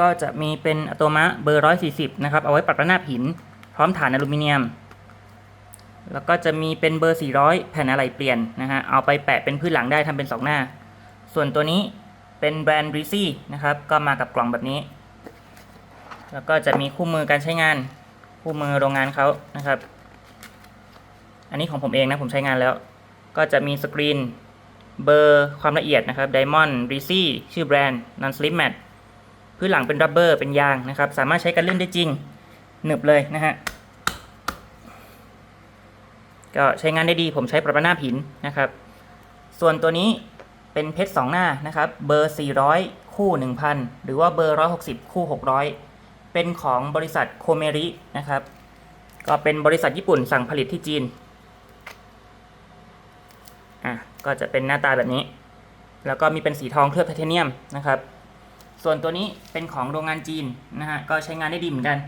ก็จะมีเป็นอะโตมะเบอร์ 140 นะครับ เอาไว้ปรับระนาบหิน พร้อมฐานอลูมิเนียม แล้วก็จะมีเป็นเบอร์ 400 แผ่นอะไหล่เปลี่ยนนะฮะ เอาไปแปะเป็นพื้นหลังได้ทำเป็น2หน้า ส่วนตัวนี้เป็นแบรนด์ r e ซี่นะครับ ก็มากับกล่องแบบนี้ แล้วก็จะมีคู่มือการใช้งาน คู่มือโรงงานเขานะครับ อันนี้ของผมเองนะ ผมใช้งานแล้ว ก็จะมีสกรีน เบอร์ความละเอียดนะครับ Diamond r e ซี่ชื่อแบรนด์ Non Slip Matte พื้นหลังเป็น rubber เป็นยางนะครับ สามารถใช้กันเล่นได้จริงหนึบเลยนะฮะก็ใช้งานได้ดีผมใช้ปรับระนาหินนะครับ ส่วนตัวนี้เป็นเพชร 2 หน้านะครับ เบอร์ 400 คู่ 1,000 หรือว่าเบอร์ 160 คู่ 600 เป็นของบริษัทโคเมรินะครับ ก็เป็นบริษัทญี่ปุ่นสั่งผลิตที่จีน อะ ก็จะเป็นหน้าตาแบบนี้ แล้วก็มีเป็นสีทองเคลือบไทเทเนียมนะครับ ส่วนตัวนี้เป็นของโรงงานจีนนะฮะก็ใช้งานได้ดีเหมือนกัน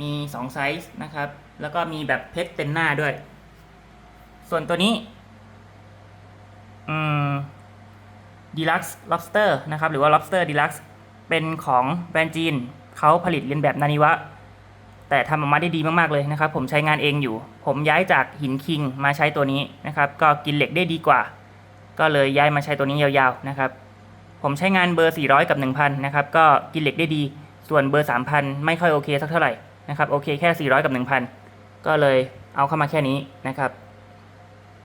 มี 2 ไซส์นะครับ แล้วก็มีแบบเพชรเต็มหน้าด้วย ส่วนตัวนี้อืม Deluxe Lobster นะครับหรือว่า Lobster Deluxe เป็นของแบรนด์จีนเขาผลิตเลียนแบบนานิวะ แต่ทำออกมาได้ดีมากๆเลยนะครับ ผมใช้งานเองอยู่ ผมย้ายจากหินคิงมาใช้ตัวนี้นะครับ ก็กินเหล็กได้ดีกว่า ก็เลยย้ายมาใช้ตัวนี้ยาวๆนะครับ ผมใช้งานเบอร์ 400 กับ 1,000 นะครับ ก็กินเหล็กได้ดี ส่วนเบอร์ 3,000 ไม่ค่อยโอเคสักเท่าไหร่นะครับ โอเคแค่ 400 กับ 1,000 ก็เลยเอาเข้ามาแค่นี้นะครับ